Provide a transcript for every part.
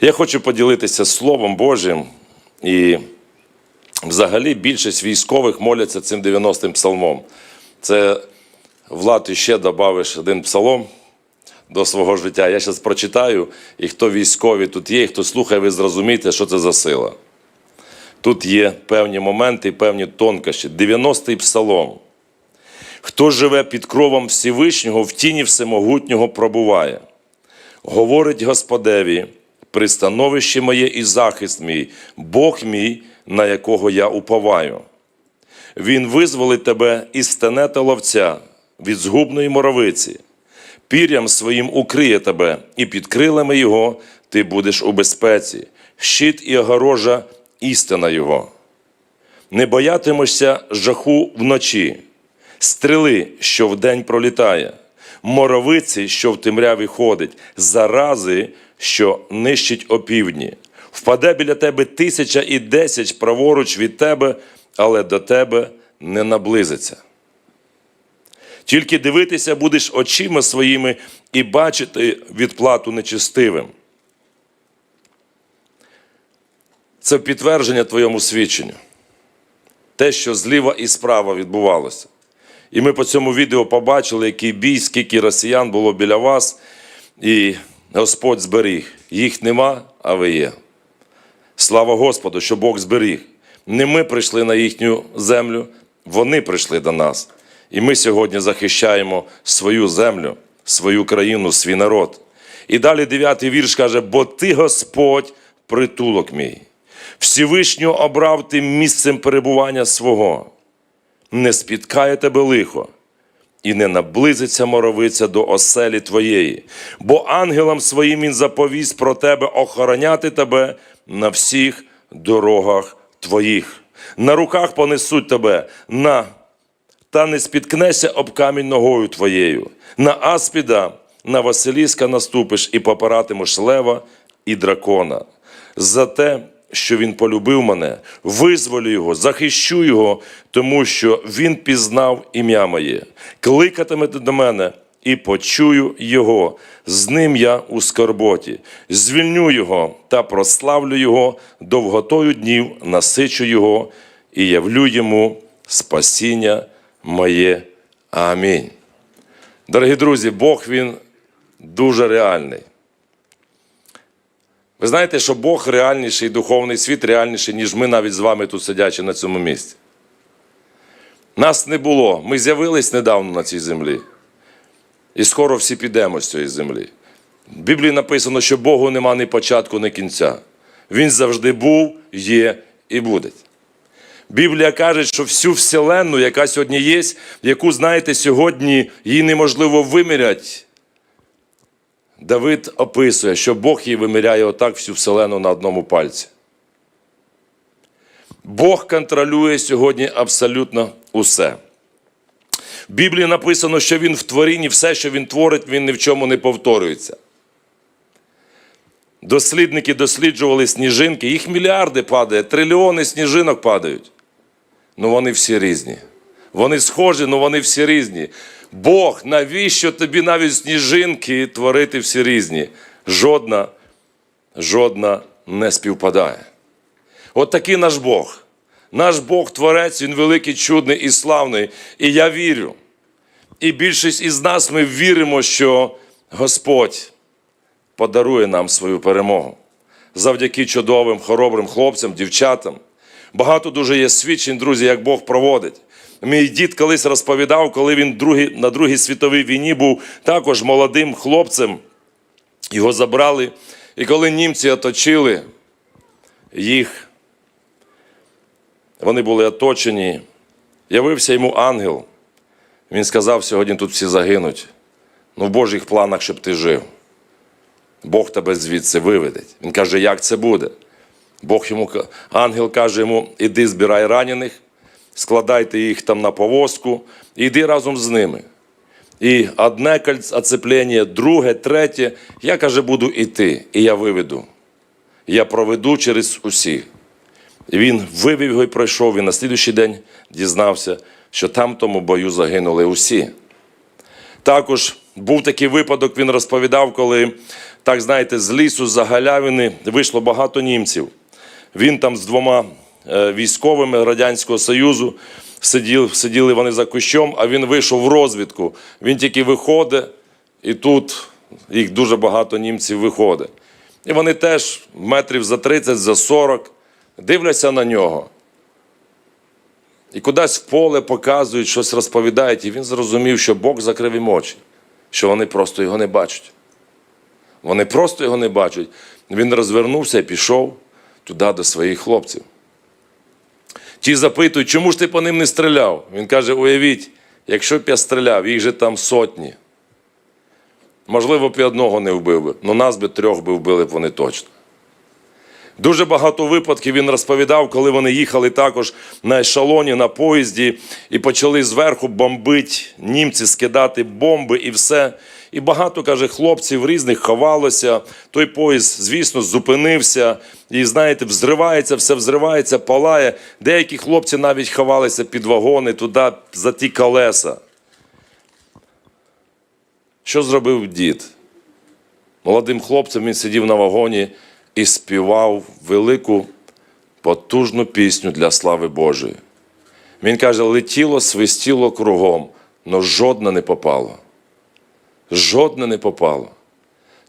Я хочу поділитися Словом Божим, і взагалі більшість військових моляться цим 90-м псалмом. Це Влад іще додавиш один псалом до свого життя. Я зараз прочитаю, і хто військові тут є, і хто слухає, ви зрозумієте, що це за сила. Тут є певні моменти і певні тонкощі. 90-й псалом. Хто живе під кровом Всевишнього, в тіні всемогутнього пробуває. Говорить Господеві, пристановище моє і захист мій, Бог мій, на якого я уповаю. Він визволить тебе із стенета ловця, від згубної моровиці, пір'ям своїм укриє тебе, і під крилами його ти будеш у безпеці, щит і огорожа істина його. Не боятимешся жаху вночі, стріли, що вдень пролітає, моровиці, що в темряві ходить, зарази, що нищить опівдні. Впаде біля тебе тисяча і десять праворуч від тебе, але до тебе не наблизиться. Тільки дивитися будеш очима своїми і бачити відплату нечистивим. Це підтвердження твоєму свідченню. Те, що зліва і справа відбувалося. І ми по цьому відео побачили, який бій, скільки росіян було біля вас, і Господь зберіг. Їх нема, а ви є. Слава Господу, що Бог зберіг. Не ми прийшли на їхню землю, вони прийшли до нас. І ми сьогодні захищаємо свою землю, свою країну, свій народ. І далі дев'ятий вірш каже: бо ти Господь, притулок мій. Всевишнього обрав ти місцем перебування свого, не спіткає тебе лихо, і не наблизиться моровиця до оселі твоєї, бо ангелам своїм він заповість про тебе охороняти тебе на всіх дорогах твоїх. На руках понесуть тебе, на та не спіткнешся об камінь ногою твоєю. На аспіда, на Василіска наступиш і попиратимеш лева і дракона. За те, що він полюбив мене, визволю його, захищу його, тому що він пізнав ім'я моє. Кликатиме до мене і почую його. З ним я у скорботі. Звільню його та прославлю його довготою днів, насичу його і явлю йому спасіння моє. Амінь. Дорогі друзі, Бог він дуже реальний. Ви знаєте, що Бог реальніший, духовний світ реальніший, ніж ми навіть з вами тут сидячи на цьому місці. Нас не було. Ми з'явились недавно на цій землі. І скоро всі підемо з цієї землі. В Біблії написано, що Богу нема ні початку, ні кінця. Він завжди був, є і буде. Біблія каже, що всю вселенну, яка сьогодні є, яку, знаєте, сьогодні її неможливо виміряти. Давид описує, що Бог її виміряє отак всю вселену на одному пальці. Бог контролює сьогодні абсолютно усе. В Біблії написано, що Він в творінні, все, що Він творить, Він ні в чому не повторюється. Дослідники досліджували сніжинки, їх мільярди падає, трильйони сніжинок падають. Ну вони всі різні. Вони схожі, але вони всі різні. Бог, навіщо тобі навіть сніжинки творити всі різні? Жодна, жодна не співпадає. От такий наш Бог. Наш Бог Творець, Він великий, чудний і славний. І я вірю. І більшість із нас ми віримо, що Господь подарує нам свою перемогу. Завдяки чудовим, хоробрим хлопцям, дівчатам. Багато дуже є свідчень, друзі, як Бог проводить. Мій дід колись розповідав, коли він другий, на Другій світовій війні був також молодим хлопцем. Його забрали. І коли німці оточили їх, вони були оточені, явився йому ангел. Він сказав, сьогодні тут всі загинуть. Ну, в Божих планах, щоб ти жив. Бог тебе звідси виведе. Він каже, як це буде? Бог йому, ангел каже йому, іди збирай ранених, складайте їх там на повозку, і йди разом з ними. І одне оцеплення, друге, третє. Я каже, буду йти, і я виведу. Я проведу через усіх. І він вивів його і пройшов. Він на слідуючий день дізнався, що там тому бою загинули усі. Також був такий випадок, він розповідав, коли Так, знаєте, з лісу, за галявини вийшло багато німців. Він там з двома військовими Радянського Союзу сиділи вони за кущом, а він вийшов в розвідку. Він тільки виходить, і тут їх дуже багато німців виходить. І вони теж метрів за 30, за 40 дивляться на нього. І кудись в поле показують, щось розповідають, і він зрозумів, що Бог закрив їм очі, що вони просто його не бачать. Вони просто його не бачать. Він розвернувся і пішов туди до своїх хлопців. Ті запитують, чому ж ти по ним не стріляв? Він каже: уявіть, якщо б я стріляв, їх же там сотні. Можливо, б і одного не вбив би, але нас би трьох би вбили б вони точно. Дуже багато випадків він розповідав, коли вони їхали також на ешелоні, на поїзді, і почали зверху бомбити, німці скидати бомби і все. І багато, каже, хлопців різних ховалося. Той поїзд, звісно, зупинився. І знаєте, взривається, все взривається, палає. Деякі хлопці навіть ховалися під вагони туди, за ті колеса. Що зробив дід? Молодим хлопцем він сидів на вагоні і співав велику потужну пісню для слави Божої. Він каже: летіло, свистіло кругом, але жодне не попало. Жодне не попало.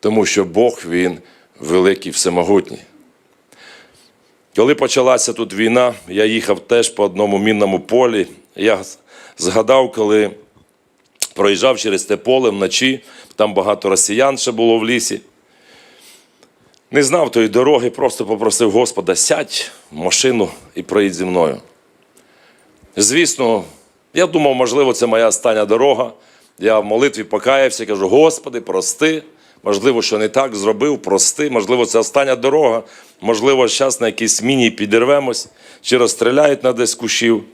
Тому що Бог він великий, всемогутній. Коли почалася тут війна, я їхав теж по одному мінному полі. Я згадав, коли проїжджав через те поле вночі, там багато росіян ще було в лісі. Не знав тої дороги, просто попросив Господа, сядь в машину і проїдь зі мною. Звісно, я думав, можливо, це моя остання дорога. Я в молитві покаявся, кажу, Господи, прости. Можливо, що не так зробив, прости. Можливо, це остання дорога. Можливо, зараз на якійсь міні підірвемось, чи розстріляють на десь кущів.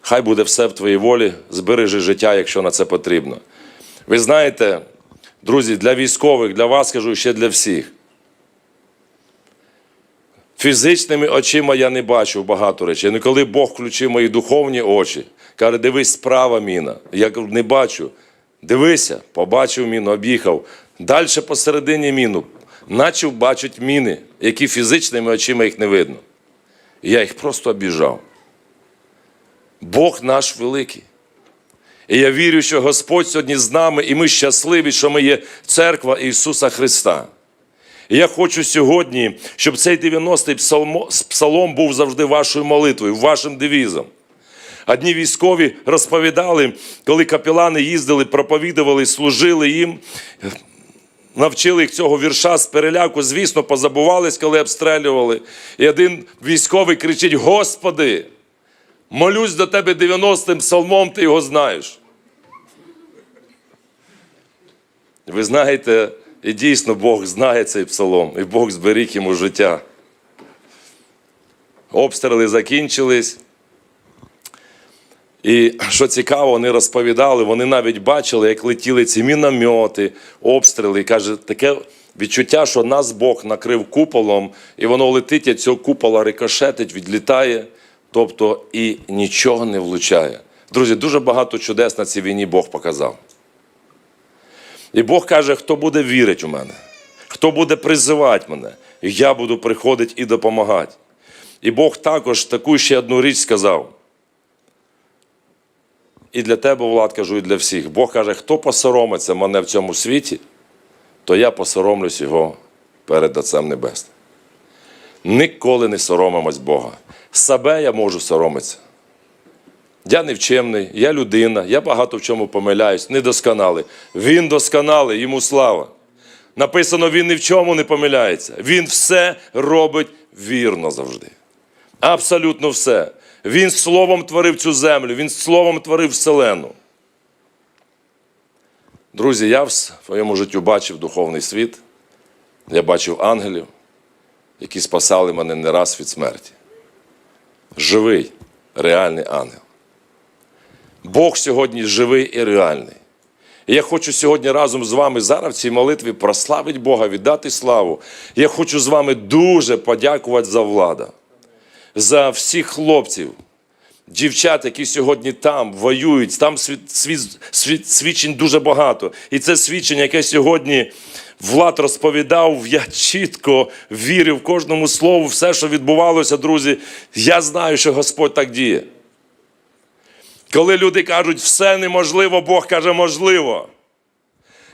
Хай буде все в твоїй волі, збережи життя, якщо на це потрібно. Ви знаєте, друзі, для військових, для вас кажу, ще для всіх. Фізичними очима я не бачив багато речей. Але коли Бог включив мої духовні очі, каже, дивись, справа міна. Я не бачу. Дивися, побачив міну, об'їхав. Далі посередині міну. Начав бачить міни, які фізичними очима їх не видно. Я їх просто обіжав. Бог наш великий. І я вірю, що Господь сьогодні з нами, і ми щасливі, що ми є церква Ісуса Христа. І я хочу сьогодні, щоб цей 90-й псалмо- псалом був завжди вашою молитвою, вашим девізом. Одні військові розповідали, коли капелани їздили, проповідували, служили їм, навчили їх цього вірша з переляку, звісно, позабувались, коли обстрелювали. І один військовий кричить: Господи, молюсь до тебе 90-м псалмом, ти його знаєш. Ви знаєте, і дійсно Бог знає цей псалом, і Бог зберіг йому життя. Обстріли закінчились. І що цікаво, вони розповідали, вони навіть бачили, як летіли ці міномети, обстріли. І каже, таке відчуття, що нас Бог накрив куполом, і воно летить, а цього купола рикошетить, відлітає, тобто і нічого не влучає. Друзі, дуже багато чудес на цій війні Бог показав. І Бог каже, хто буде вірити у мене, хто буде призивати мене, я буду приходити і допомагати. І Бог також таку ще одну річ сказав. І для тебе, Влад, кажу, і для всіх. Бог каже, хто посоромиться мене в цьому світі, то я посоромлюсь його перед Отцем Небесним. Ніколи не соромимось Бога. Себе я можу соромитися. Я невчемний, я людина, я багато в чому помиляюсь, недосконалий. Він досконалий, йому слава. Написано, він ні в чому не помиляється. Він все робить вірно завжди. Абсолютно все. Він словом творив цю землю, він словом творив вселену. Друзі, я в своєму житті бачив духовний світ. Я бачив ангелів, які спасали мене не раз від смерті. Живий, реальний ангел. Бог сьогодні живий і реальний. Я хочу сьогодні разом з вами зараз в цій молитві прославити Бога, віддати славу. Я хочу з вами дуже подякувати за влада, за всіх хлопців, дівчат, які сьогодні там воюють, там свід, свід, свід, свідчень дуже багато. І це свідчення, яке сьогодні Влад розповідав, я чітко вірив кожному слову, все, що відбувалося, друзі. Я знаю, що Господь так діє. Коли люди кажуть, все неможливо, Бог каже, можливо.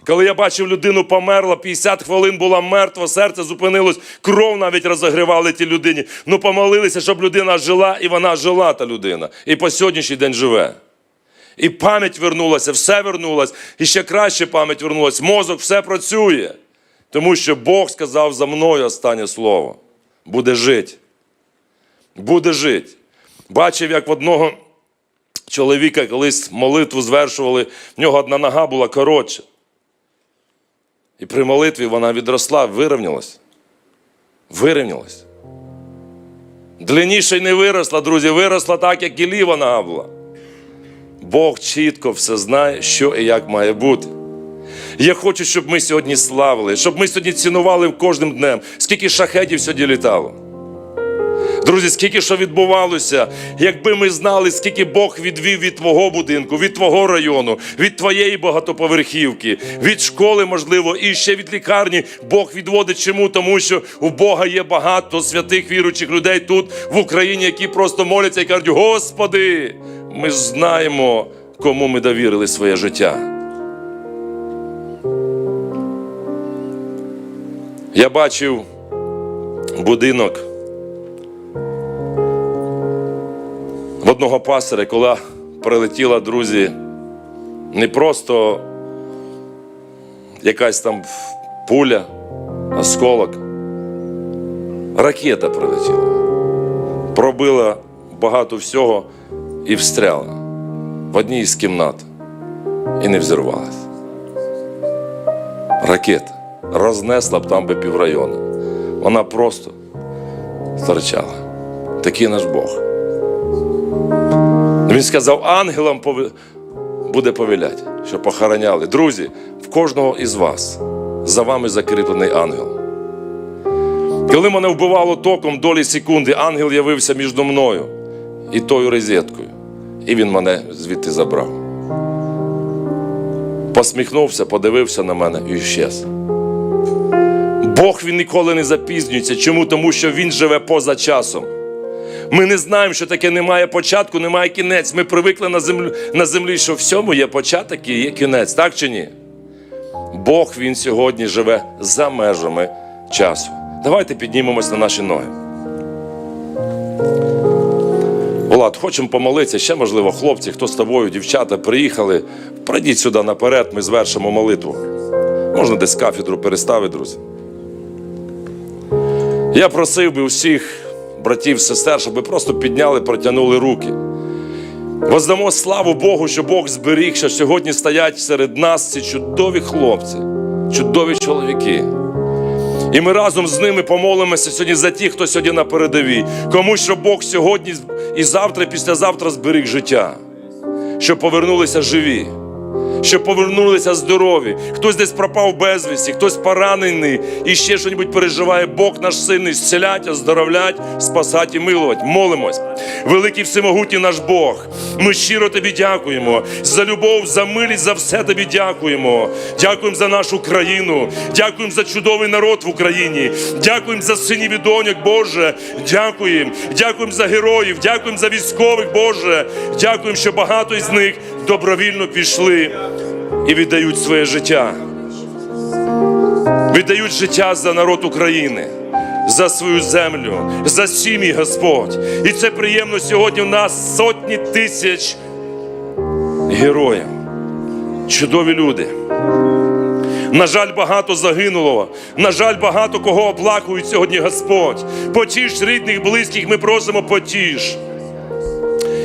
Коли я бачив, людину померла, 50 хвилин була мертва, серце зупинилось, кров навіть розогрівали ті людині. Ну помолилися, щоб людина жила, і вона жила, та людина. І по сьогоднішній день живе. І пам'ять вернулася, все вернулось, і ще краще пам'ять вернулась. Мозок все працює. Тому що Бог сказав за мною останнє слово. Буде жити. Буде жити. Бачив, як в одного чоловіка колись молитву звершували, в нього одна нога була коротша. І при молитві вона відросла, вирівнялась. Вирівнялась. Длинніше не виросла, друзі, виросла так, як і ліва нога була. Бог чітко все знає, що і як має бути. Я хочу, щоб ми сьогодні славили, щоб ми сьогодні цінували кожним днем, скільки шахетів сьогодні літало. Друзі, скільки що відбувалося, якби ми знали, скільки Бог відвів від твого будинку, від твого району, від твоєї багатоповерхівки, від школи, можливо, і ще від лікарні Бог відводить чому? Тому що у Бога є багато святих віруючих людей тут, в Україні, які просто моляться і кажуть: Господи, ми знаємо, кому ми довірили своє життя. Я бачив будинок. Одного пастора, коли прилетіла, друзі, не просто якась там пуля, осколок. Ракета прилетіла, пробила багато всього і встряла в одній із кімнат і не взірвалась. Ракета рознесла б там би піврайону. Вона просто торчала. Такий наш Бог. Він сказав, ангелам буде повіляти, що похороняли. Друзі, в кожного із вас за вами закріплений ангел. Коли мене вбивало током долі секунди, ангел явився між мною і тою розеткою. І він мене звідти забрав. Посміхнувся, подивився на мене і щез. Бог він ніколи не запізнюється. Чому? Тому що він живе поза часом. Ми не знаємо, що таке немає початку, немає кінець. Ми привикли на землі, на землі, що всьому є початок і є кінець, так чи ні? Бог він сьогодні живе за межами часу. Давайте піднімемось на наші ноги. Влад, хочемо помолитися. Ще, можливо, хлопці, хто з тобою, дівчата, приїхали. Пройдіть сюди наперед, ми звершимо молитву. Можна десь кафедру переставити, друзі. Я просив би усіх братів, сестер, щоб ви просто підняли, протягнули руки. Воздамо славу Богу, що Бог зберіг, що сьогодні стоять серед нас ці чудові хлопці, чудові чоловіки. І ми разом з ними помолимося сьогодні за тих, хто сьогодні на передовій. Кому що Бог сьогодні і завтра, і післязавтра зберіг життя, щоб повернулися живі щоб повернулися здорові. Хтось десь пропав безвісті, хтось поранений і ще щось переживає. Бог наш сильний зцілять, оздоровлять, спасать і милувати. Молимось. Великий всемогутній наш Бог. Ми щиро тобі дякуємо за любов, за милість, за все тобі дякуємо. Дякуємо за нашу країну. Дякуємо за чудовий народ в Україні. Дякуємо за синів і доньок, Боже. Дякуємо. Дякуємо за героїв, дякуємо за військових, Боже. Дякуємо, що багато із них добровільно пішли і віддають своє життя. Віддають життя за народ України, за свою землю, за сім'ї, Господь. І це приємно сьогодні. У нас сотні тисяч героїв, чудові люди. На жаль, багато загинуло. На жаль, багато кого оплакують сьогодні Господь. Потіш рідних, близьких, ми просимо потіш.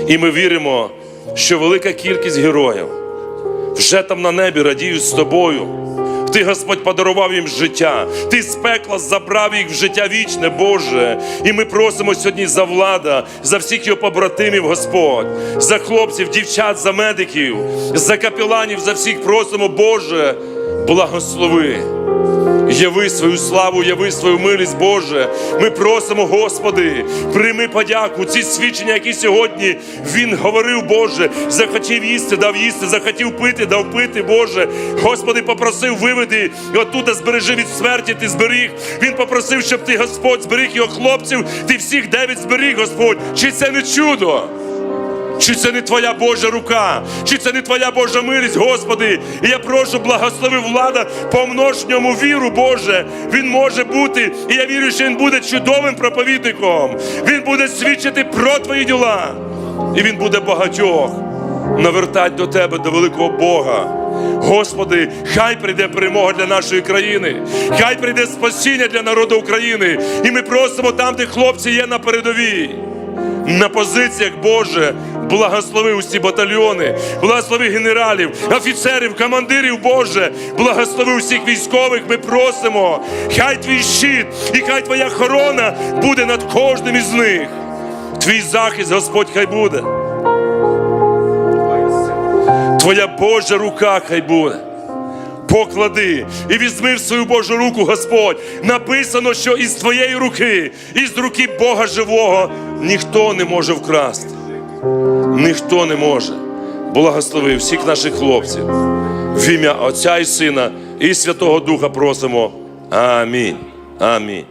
І ми віримо, що велика кількість героїв вже там на небі радіють з тобою. Ти, Господь, подарував їм життя. Ти з пекла забрав їх в життя вічне, Боже. І ми просимо сьогодні за влада, за всіх його побратимів, Господь, за хлопців, дівчат, за медиків, за капеланів, за всіх просимо, Боже, благослови. Яви свою славу, яви свою милість, Боже. Ми просимо, Господи, прийми подяку. Ці свідчення, які сьогодні Він говорив, Боже, захотів їсти, дав їсти, захотів пити, дав пити, Боже. Господи, попросив, виведи, і оттуда збережи від смерті, ти зберіг. Він попросив, щоб ти, Господь, зберіг його хлопців, ти всіх дев'ять зберіг, Господь. Чи це не чудо? Чи це не твоя Божа рука? Чи це не твоя Божа милість, Господи? І я прошу, благослови влада, помнож ньому віру, Боже. Він може бути, і я вірю, що він буде чудовим проповідником. Він буде свідчити про твої діла. І він буде багатьох навертати до тебе, до великого Бога. Господи, хай прийде перемога для нашої країни, хай прийде спасіння для народу України. І ми просимо там, де хлопці є на передовій на позиціях, Боже, благослови усі батальйони, благослови генералів, офіцерів, командирів, Боже, благослови усіх військових. Ми просимо. Хай твій щит і хай твоя охорона буде над кожним із них. Твій захист, Господь, хай буде. Твоя Божа рука хай буде. Поклади і візьми в свою Божу руку, Господь. Написано, що із твоєї руки, із руки Бога живого ніхто не може вкрасти. Ніхто не може. Благослови всіх наших хлопців. В ім'я Отця і Сина і Святого Духа просимо. Амінь. Амінь.